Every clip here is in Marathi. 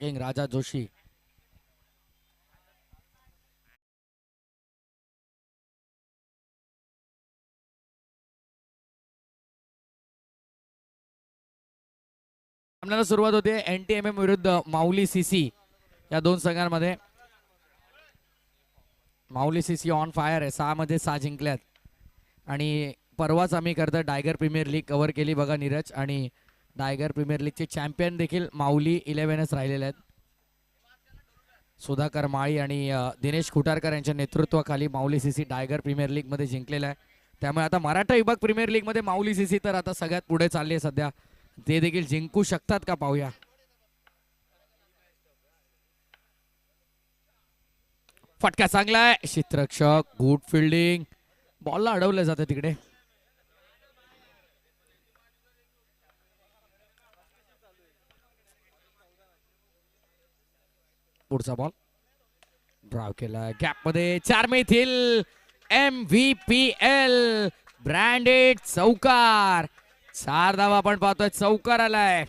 किंग राजा जोशी सामन्याला सुरुवात होते एन टी एम एम विरुद्ध माऊली सीसी या दोन संघांमध्ये. माऊली सीसी ऑन फायर आहे सहा मध्ये सहा जिंकल्यात. आणि परवाच आम्ही करता डायगर प्रीमियर लीग कव्हर केली बघा नीरज आणि डायगर प्रीमियर लीगचे चॅम्पियन देखील माऊली इलेव्हनच राहिलेले आहेत. सुधाकर माळी आणि दिनेश खुटारकर यांच्या नेतृत्वाखाली माऊली सीसी डायगर प्रीमियर लीगमध्ये जिंकलेला आहे. त्यामुळे आता मराठा विभाग प्रीमियर लीगमध्ये माऊली सीसी तर आता सगळ्यात पुढे चालली आहे सध्या. ते देखील जिंकू शकतात का पाहूया. फटका चांगला आहे. क्षेत्ररक्षक गुड फिल्डिंग बॉलला अडवलं जातं तिकडे. पुढचा बॉल ड्राव केला. गॅपमध्ये चार मेथील M V P L branded चौकार. चार धावा आपण पाहतोय. चौकार आलाय.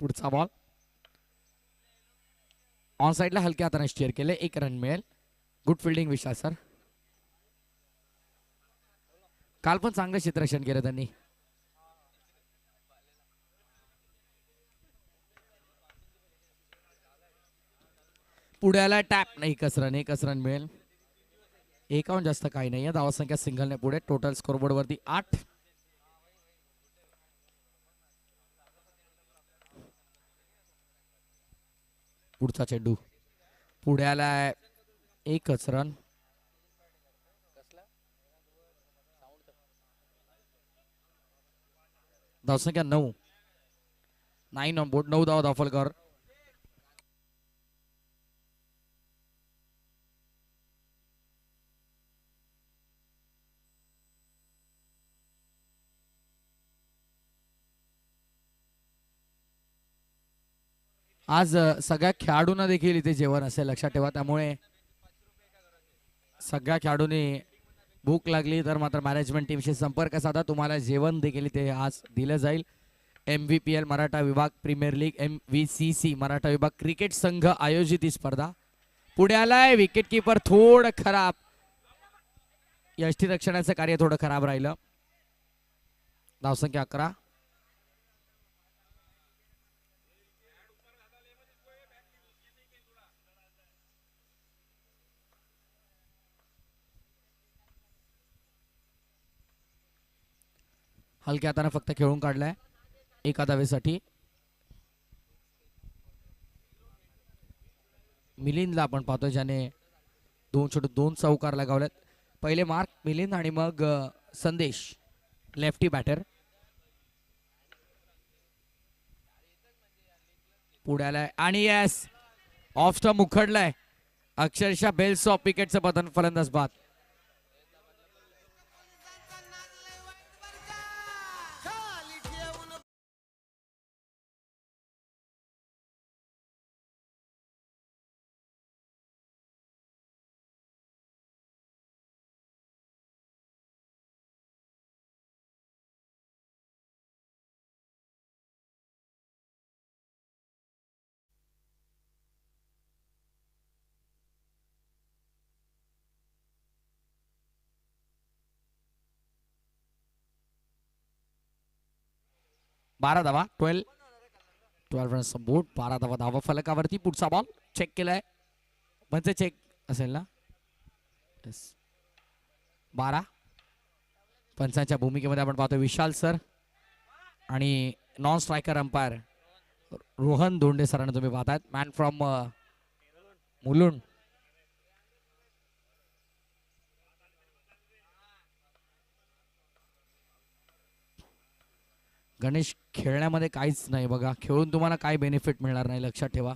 पुढचा बॉल ऑन साईडला हलक्या हाताने स्टेअर केले. एक रन मिळेल. गुड फिल्डिंग विशाल सर काल पण चांगलं क्षेत्ररक्षण केलं त्यांनी. पुढ्याला टॅप नाही एकच रन एकच रन मिळेल. एकाहून जास्त काही नाहीये धावसंख्या सिंगलने पुढे. टोटल स्कोरबोर्ड वरती आठ. पुढचा चेंडू. पुढ्याला एकच रन धावसंख्या नऊ. नाईन ऑन बोर्ड नऊ धाव दाफलकर आज सगळ्या खेळाडूंना देखील इथे जेवण असेल लक्षात ठेवा. त्यामुळे सगळ्या खेळाडूंनी भूक लागली तर मात्र मॅनेजमेंट टीमशी संपर्क साधा. तुम्हाला जेवण देखील ते आज दिलं जाईल. M V P L Maratha विभाग premier league M V C C Maratha विभाग क्रिकेट संघ आयोजित ही स्पर्धा. पुढे आलाय विकेट किपर थोडं खराब. यष्टीरक्षणाचं कार्य थोडं खराब राहिलं. धावसंख्या अकरा. हलक्या हाताने फक्त खेळून काढलाय. एका धावेसाठी मिलिंदला आपण पाहतो ज्याने दोन छोटे दोन चौकार लगावल्यात पहिले मार्क मिलिंद आणि मग संदेश लेफ्टी बॅटर. पुढे आलाय आणि येस ऑफ स्टॉप उखडलाय. अक्षरशः बेल्स ऑफ विकेटचं पतन फलंदाज बाद. बारा धावा ट्वेल्व ट्वेल्व रन बोट बारा धावा धावा फलकावरती. पुढचा बॉल चेक केलाय. म्हणजे चेक असेल ना? बारा. पंचांच्या भूमिकेमध्ये आपण पाहतो विशाल सर आणि non striker umpire Rohan Dhonde सरांना तुम्ही पाहतात मॅन फ्रॉम मुलुंड. गणेश खेळण्यामध्ये काहीच नाही बघा. खेळून तुम्हाला काय बेनिफिट मिळणार नाही? लक्षात ठेवा.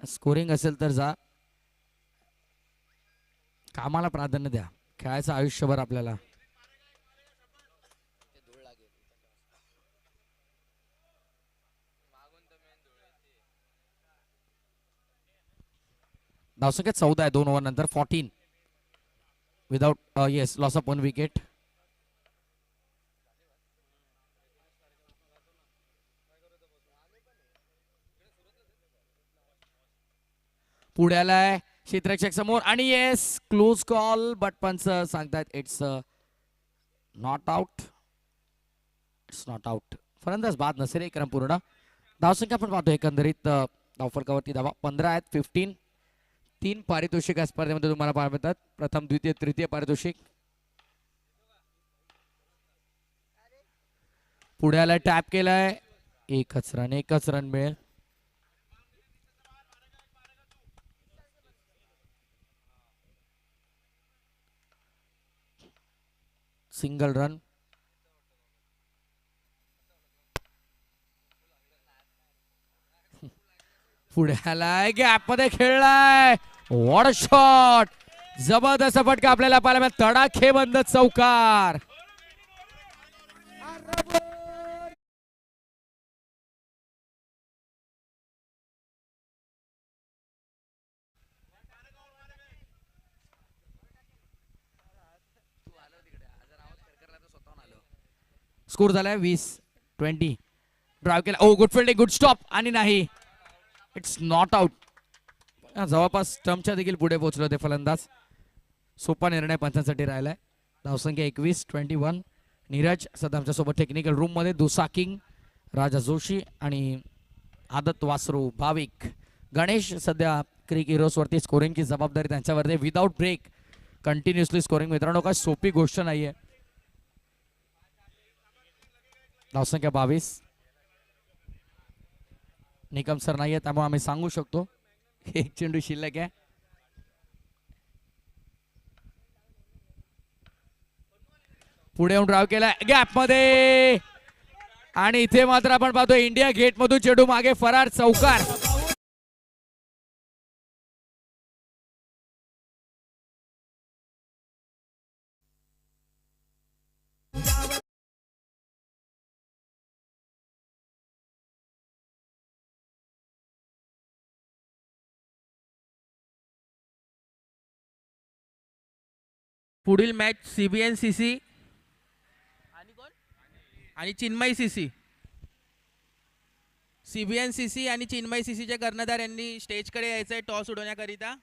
स्कोरिंग असेल तर जा. कामाला प्राधान्य द्या. खेळायचं आयुष्यभर आपल्याला. धावसंख्या चौदा आहे दोन ओव्हर नंतर fourteen without yes loss of one wicket पुढ्याला आहे. क्षेत्रक्षक समोर. आणि येस क्लोज कॉल बट पंच सांगतायत it's not out it's not out फलंदाज बाद नसेल एक रन पूर्ण. धावसंख्या आपण पाहतो एकंदरीत uh, धावफलकावरती धावा. पंधरा आहेत फिफ्टीन तीन पारितोषिक या स्पर्धेमध्ये तुम्हाला पाहायला मिळतात. प्रथम द्वितीय तृतीय पारितोषिक. पुढ्याला टॅप केलाय. एकच रन एकच रन मिळेल. सिंगल रन पुढे आलाय गॅप खेळलाय. वॉट शॉट जबरदस्त फटका आपल्याला पाहायला तडाखे बंद चौकार. स्कोर झालाय वीस ट्वेंटी. ड्राईव्ह केला. Oh good fielding good stop आणि नाही. इट्स नॉट आउट जवळपास स्टम्पच्या देखील पुढे पोहोचले होते फलंदाज. सोपा निर्णय पंचांसाठी राहिलाय. धावसंख्या एकवीस ट्वेंटी वन नीरज सध्या आमच्यासोबत टेक्निकल रूममध्ये दुसा किंग राजा जोशी आणि आदत वासरू भाविक. गणेश सध्या क्रिक हिरोसवरती स्कोरिंगची जबाबदारी त्यांच्यावरती. विदाऊट ब्रेक कंटिन्युअसली स्कोरिंग मित्रांनो काय सोपी गोष्ट नाही आहे धावसंख्या बावीस. निकम सर नाहीये त्यामुळे आम्ही सांगू शकतो. एक चेंडू शिल्लक आहे. पुढे येऊन ड्राव केला गॅपमध्ये. आणि इथे मात्र आपण पाहतो इंडिया गेट मधून चेंडू मागे फरार चौकार. पुढील मॅच सीबीएन सी सी आणि कोण? आणि Chinmay C C CBN C C आणि चिन्मय सी सीचे कर्णधार यांनी स्टेजकडे यायचं आहे टॉस उडवण्याकरिता.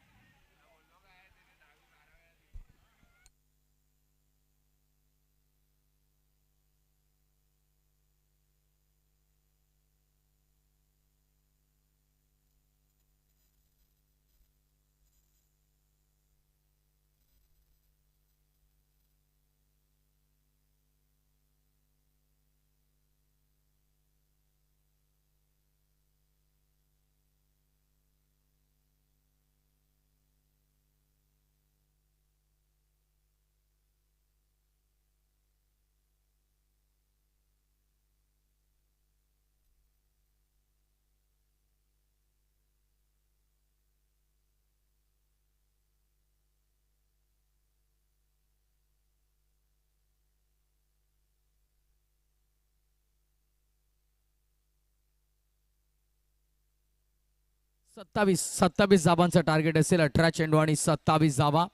सत्तावीस सत्तावीस जाबांचं टार्गेट असेल अठरा चेंडू आणि सत्तावीस जाबा.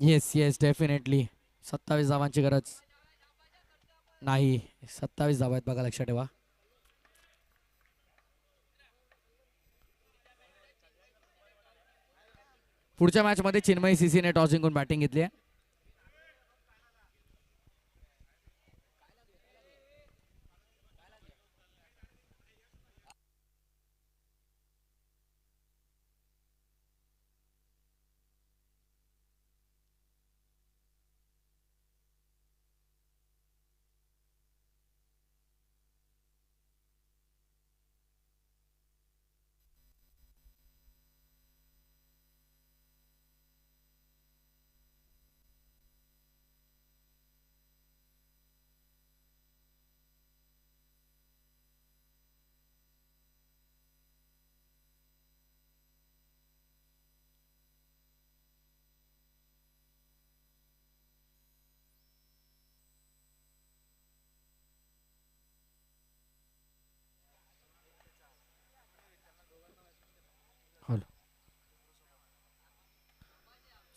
येस येस डेफिनेटली सत्तावीस जाबांची गरज नाही. सत्तावीस जाबा आहेत बघा लक्षात ठेवा. पुढच्या मॅच मध्ये चिन्मय सीसीने टॉस जिंकून बॅटिंग घेतली आहे.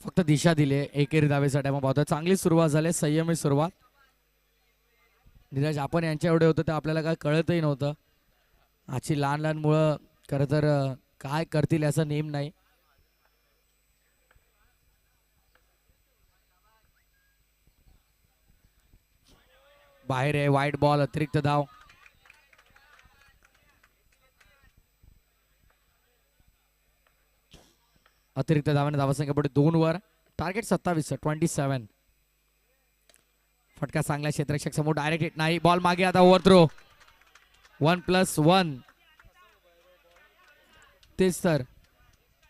फक्त दिशा दिली आहे. एकेरी धावेसाठी मग पाहतोय. चांगली सुरुवात झाली संयमी सुरुवात. नीरज आपण यांच्या एवढे होतं ते आपल्याला काय कळतही नव्हतं. आजची लहान लहान मुळं खरं तर काय करतील याचा नेम नाही. बाहेर आहे वाईट बॉल अतिरिक्त धाव. अतिरिक्त धावाने धावसंख्या पुढे दोन वर. टार्गेट सत्तावीस ट्वेंटी सेवन फटका चांगला क्षेत्रक्षक समोर डायरेक्ट हिट नाही. बॉल मागे आता over throw one plus one तेच तर.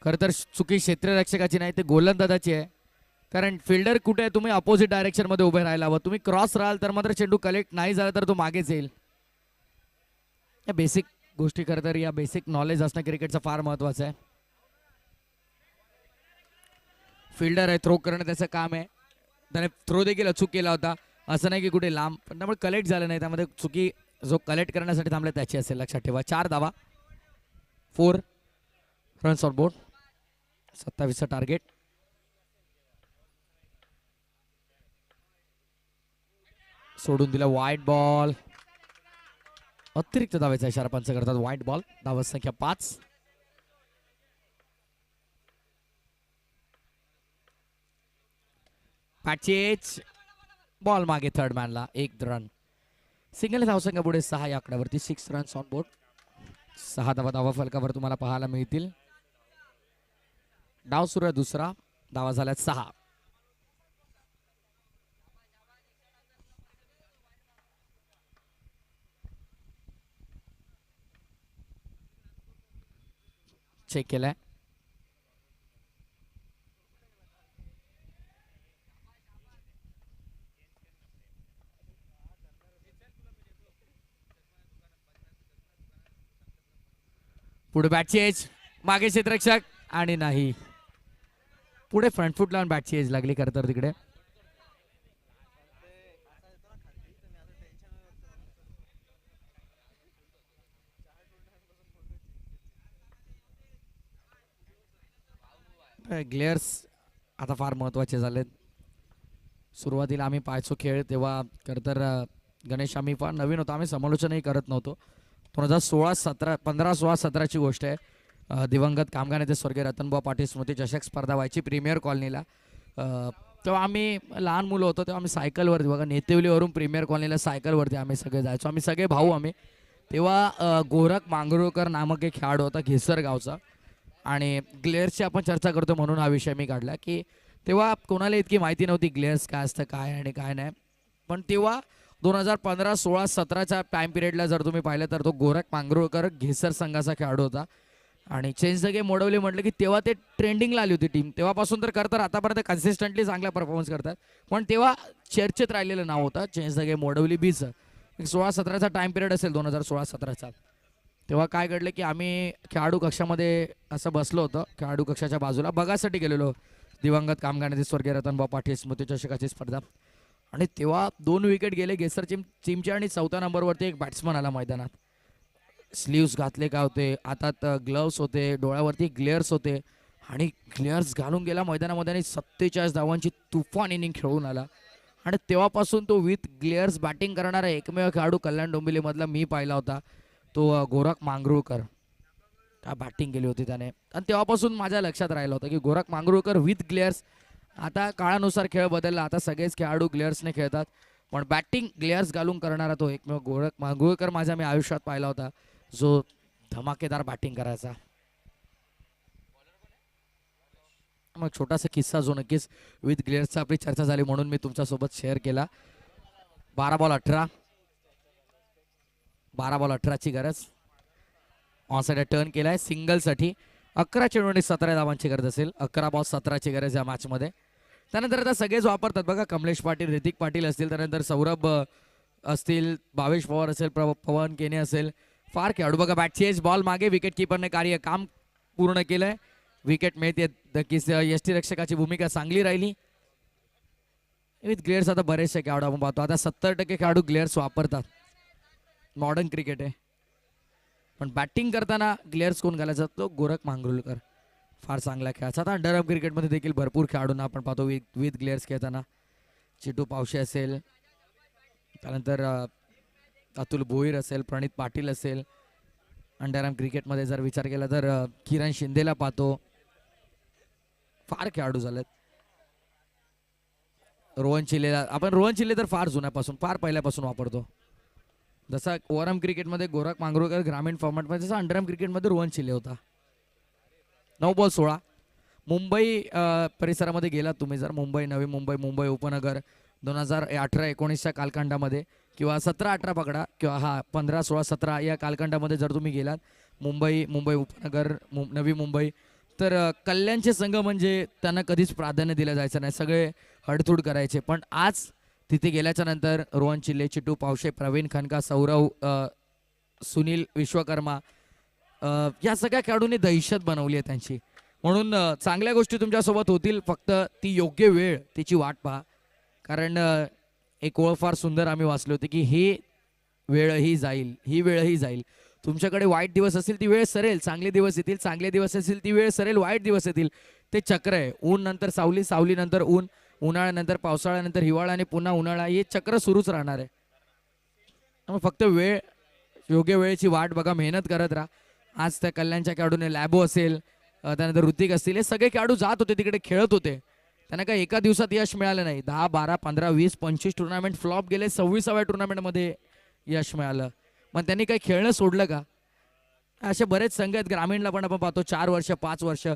खरं तर चुकी क्षेत्ररक्षकाची नाही ते गोलंदाजाची आहे. कारण फिल्डर कुठे आहे? तुम्ही अपोजिट डायरेक्शनमध्ये उभे राहायला हवं तुम्ही क्रॉस राहाल तर मात्र चेंडू कलेक्ट नाही झाला तर तो मागेच येईल. या बेसिक गोष्टी खरं तर या बेसिक नॉलेज असणं क्रिकेटचं फार महत्वाचं आहे. फिल्डर आहे थ्रो करणं त्याचं काम आहे. त्याने थ्रो देखील अचूक केला होता. असं नाही की कुठे लांब पण त्यामुळे कलेक्ट झालं नाही. त्यामध्ये चुकी जो कलेक्ट करण्यासाठी थांबला त्याची असेल लक्षात ठेवा. चार धावा. फोर रन्स ऑन बोर्ड सत्तावीसचं टार्गेट सोडून दिला वाईट बॉल अतिरिक्त धावायचा इशारा पंच करतात. वाईट बॉल धावत संख्या पाच. पॅचेच. बॉल मागे थर्ड मॅनला एक रन सिंगल धावसंख्या पुढे सहा या आकड्यावरती. सिक्स रन्स ऑन बोर्ड सहा धावा धावा फलकावर तुम्हाला पाहायला मिळतील. डाव सुरू आहे दुसरा. धावा झाल्यात सहा. चेक केलाय. पुढे बॅटची एज मागे क्षेत्ररक्षक आणि नाही. पुढे फ्रंट फूट लावून बॅटची एज लागली खरं तर तिकडे. ग्लेअर्स आता फार महत्त्वाचे झालेत. सुरुवातीला आम्ही पाहायचो खेळ तेव्हा खरं तर गणेश आम्ही फार नवीन होतो. आम्ही समालोचनही करत नव्हतो. दोन हजार सोळा सतरा पंधरा सोळा सतराची गोष्ट आहे. दिवंगत कामगार नेते स्वर्गीय रतनबुवा पाटील स्मृती चषक स्पर्धा व्हायची प्रीमियर कॉलनीला. तेव्हा आम्ही लहान मुलं होतो तेव्हा आम्ही सायकलवरती बघा नेतेवलीवरून प्रीमियर कॉलनीला सायकलवरती आम्ही सगळे जायचो. आम्ही सगळे भाऊ आम्ही. तेव्हा गोरख मांगरूळकर नामक एक खेळाडू होता घेसर गावचा. आणि ग्लेअर्सची आपण चर्चा करतो म्हणून हा विषय मी काढला की तेव्हा कोणाला इतकी माहिती नव्हती ग्लेअर्स काय असतं काय आणि काय नाही. पण तेव्हा दोन हजार पंधरा सोळा सतराच्या टाइम पिरियडला जर तुम्ही पाहिलं तर तो गोरख मांगरूळकर घेसर संघाचा खेळाडू होता. आणि चेंज द गेम मोडवली म्हटलं की तेव्हा ते ट्रेंडिंगला आली होती टीम तेव्हापासून तर करतात आतापर्यंत कन्सिस्टंटली चांगला परफॉर्मन्स करतात. पण तेव्हा चर्चेत राहिलेलं नाव होतं चेंज द गेम मोडवली बीचं एक सोळा सतराचा टाइम पिरियड असेल दोन हजार सोळा सतराचा. तेव्हा काय घडलं की आम्ही खेळाडू कक्षामध्ये असं बसलो होतं खेळाडू कक्षाच्या बाजूला. बघासाठी गेलेलो. दिवंगत कामगार स्वर्गीय रतनबा पाटील स्मृती चषकाची स्पर्धा. आणि तेव्हा दोन विकेट गेले गेसर चिम चिमचे आणि चौथ्या नंबरवरती एक बॅट्समन आला मैदानात. स्लीव्स घातले का होते? हातात ग्लव्स होते डोळ्यावरती ग्लेअर्स होते. आणि ग्लेअर्स घालून गेला मैदानामध्ये आणि सत्तेचाळीस धावांची तुफान इनिंग खेळून आला. आणि तेव्हापासून तो विथ ग्लेअर्स बॅटिंग करणारा एकमेव खेळाडू कल्याण डोंबिवलीमधला मी पाहिला होता. तो गोरख मांगरूळकर. काय बॅटिंग केली होती त्याने. आणि तेव्हापासून माझ्या लक्षात राहिलं होतं की गोरख मांगरूळकर विथ ग्लेअर्स आता काळानुसार खेळ बदलला. आता सगळेच खेळाडू ग्लेअर्सने खेळतात. पण बॅटिंग ग्लेअर्स घालून करणारा तो एकमेव गोळक मांगरूळकर माझ्या मी आयुष्यात पाहिला होता. जो धमाकेदार बॅटिंग करायचा. मग छोटासा किस्सा जो नक्कीच विथ ग्लेअर्सचा आपली चर्चा झाली म्हणून मी तुमच्यासोबत शेअर केला. बारा बॉल अठरा. बारा बॉल अठराची गरज. ऑनसाईड टर्न केलाय. सिंगलसाठी अकरा चेंडूंनी सतरा धावांची गरज असेल. अकरा बॉल सतराची गरज या मॅचमध्ये त्यानंतर आता सगळेच वापरतात. बघा कमलेश पाटील ऋतिक पाटील असतील त्यानंतर सौरभ असतील भावेश पवार असेल प्रव पवन केने असेल. फार खेळाडू. बघा बॅटचेस बॉल मागे विकेट किपरने कार्य काम पूर्ण केलंय. विकेट मिळते नक्कीच यष्टी रक्षकाची भूमिका चांगली राहिली. विथ ग्लेअर्स आता बरेचसे खेळाडू आपण पाहतो. आता सत्तर टक्के खेळाडू ग्लेअर्स वापरतात. मॉडर्न क्रिकेट आहे. पण बॅटिंग करताना ग्लेअर्स कोण घालायचा? तो गोरख मांगरुलकर. फार चांगला खेळाचा आता अंडरआर्म क्रिकेटमध्ये देखील भरपूर खेळाडूंना आपण पाहतो विथ विथ ग्लेअर्स खेळताना. चिटू पावशे असेल त्यानंतर अतुल भोईर असेल प्रणित पाटील असेल. अंडरआर्म क्रिकेटमध्ये जर विचार केला तर किरण शिंदेला पाहतो. फार खेळाडू झालेत रोहन चिल्लेला आपण रोहन चिल्ले तर फार जुन्यापासून फार पहिल्यापासून वापरतो. जसा ओव्हरआर्म क्रिकेटमध्ये गोरख मांगरोळकर ग्रामीण फॉर्मॅटमध्ये जसा अंडरआर्म क्रिकेटमध्ये रोहन चिल्ले होता. नऊ बॉल सोळा. मुंबई परिसरामध्ये गेलात तुम्ही जर मुंबई नवी मुंबई मुंबई उपनगर दोन हजार अठरा एकोणीसच्या कालखंडामध्ये किंवा सतरा अठरा पकडा किंवा हा पंधरा सोळा सतरा या कालखंडामध्ये जर तुम्ही गेलात मुंबई मुंबई उपनगर मु नवी मुंबई तर कल्याणचे संघ म्हणजे त्यांना कधीच प्राधान्य दिलं जायचं नाही. सगळे हडथूड करायचे. पण आज तिथे गेल्याच्यानंतर रोहन चिल्ले चिटू पावशे प्रवीण खनका सौरव सुनील विश्वकर्मा या सगळ्या खेळाडूंनी दहशत बनवली आहे त्यांची. म्हणून चांगल्या गोष्टी तुमच्यासोबत होतील. फक्त ती योग्य वेळ तिची वाट पहा. कारण एक ओळ फार सुंदर आम्ही वाचले होते की ही वेळही जाईल ही वेळही जाईल. तुमच्याकडे वाईट दिवस असतील ती वेळ सरेल. चांगले दिवस येतील चांगले दिवस असतील ती वेळ सरेल. वाईट दिवस येतील ते चक्र आहे. ऊन नंतर सावली सावलीनंतर ऊन. उन्हाळ्यानंतर पावसाळ्यानंतर हिवाळा आणि पुन्हा उन्हाळा. हे चक्र सुरूच राहणार आहे. फक्त वेळ योग्य वेळेची वाट बघा मेहनत करत राहा. आज त्या कल्याणच्या खेळाडूने लॅबो असेल त्यानंतर ऋतिक असतील हे सगळे खेळाडू जात होते तिकडे खेळत होते. त्यांना काही एका दिवसात यश मिळालं नाही. दहा बारा पंधरा वीस पंचवीस टुर्नामेंट फ्लॉप गेले सव्वीसाव्या टुर्नामेंटमध्ये यश मिळालं. मग त्यांनी काही खेळणं सोडलं का? असे बरेच संघ आहेत ग्रामीणला पण आपण पाहतो चार वर्ष पाच वर्ष.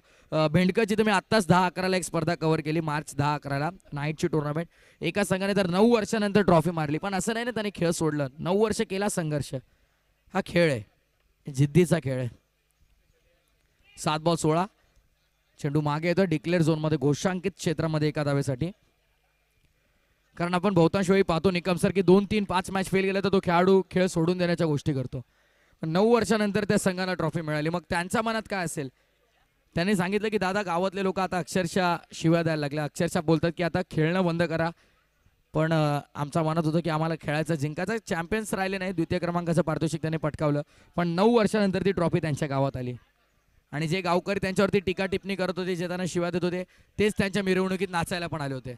भेंडकरची तुम्ही आत्ताच दहा अकराला एक स्पर्धा कव्हर केली मार्च दहा अकराला नाईटची टुर्नामेंट एका संघाने तर नऊ वर्षानंतर ट्रॉफी मारली पण असं नाही ना त्याने खेळ सोडलं. नऊ वर्ष केला संघर्ष. हा खेळ आहे. जिद्दीचा खेळ आहे. सात बॉल सोळा. चेंडू मागे येतो डिक्लेअर झोनमध्ये घोषांकित क्षेत्रामध्ये एका दावेसाठी कारण आपण बहुतांश वेळी पाहतो निकम सर की दोन तीन पाच मॅच फेल गेले तर तो खेळाडू खेळ सोडून देण्याच्या गोष्टी करतो. पण नऊ वर्षानंतर त्या संघाला ट्रॉफी मिळाली. मग त्यांच्या मनात काय असेल? त्यांनी सांगितलं की दादा गावातले लोक आता अक्षरशः शिव्या द्यायला लागले. अक्षरशः बोलतात की आता खेळणं बंद करा. पण अं, आमच्या मनात होतं की आम्हाला खेळायचं जिंकायचं. चॅम्पियन्स राहिले नाही द्वितीय क्रमांकाचं पारितोषिक त्यांनी पटकावलं. पण नऊ वर्षानंतर ती ट्रॉफी त्यांच्या गावात आली. आणि जे गावकरी त्यांच्यावरती टीका टिप्पणी करत होते जे त्यांना शिव्या देत होते तेच त्यांच्या मिरवणुकीत नाचायला पण आले होते.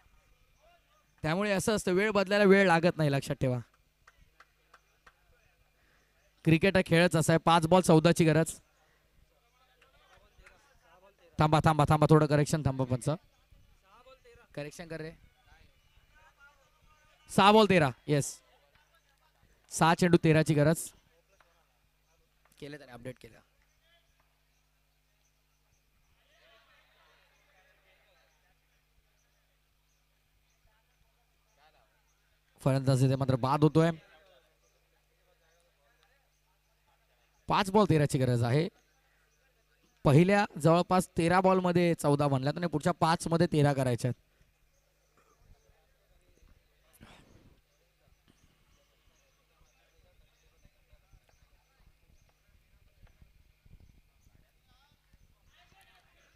त्यामुळे असं असतं वेळ बदलायला वेळ लागत नाही लक्षात ठेवा. क्रिकेट हा खेळच असा आहे पाच बॉल चौदाची गरज. थांबा थांबा थांबा थोडं करेक्शन थांबा पंच. करेक्शन कर रे. सहा बॉल तेरा. येस सहा चेंडू तेराची गरज. केलं त्याने अपडेट केलं. फलंदाज इथे मात्र बाद होतोय. पाच बॉल तेराची गरज आहे. पहिल्या जवळपास तेरा बॉलमध्ये चौदा बनल्यात आणि पुढच्या पाच मध्ये तेरा करायच्यात.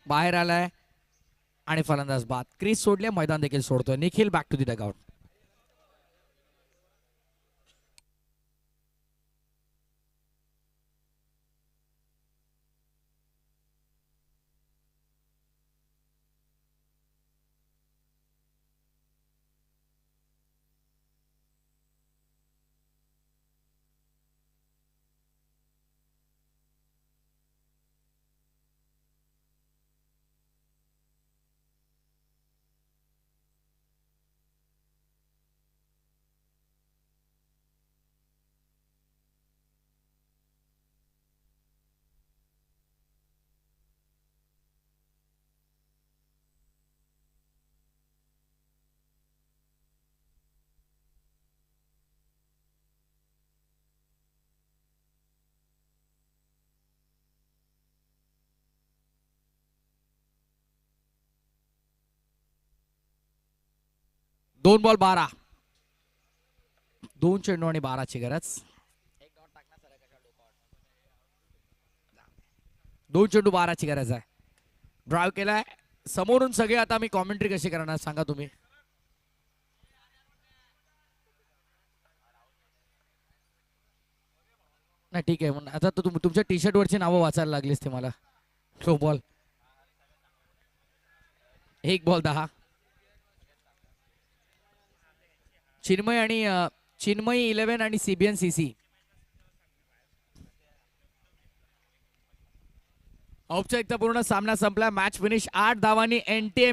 बाहेर आलाय आणि फलंदाज बाद. क्रीज सोडले मैदान देखील सोडतोय. Nikhil back to the dugout दोन बॉल बारा. दोन चेंडू आणि बाराची गरज. दोन चेंडू बाराची गरज आहे. ड्राईव्ह केलाय. समोरून सगळे आता मी कॉमेंट्री कशी करणार सांगा तुम्ही. नाही ठीक आहे. मग आता तू तुम- तुमच्या टी शर्ट वरची नावं वाचायला लागलीच ते मला. तो बॉल एक बॉल दहा. चिन्मय आणि चिन्मयी इलेव्हन आणि सीबीएन सी सी औपचारिकतापूर्ण सामना संपला. मॅच फिनिश आठ धावांनी एन टी एम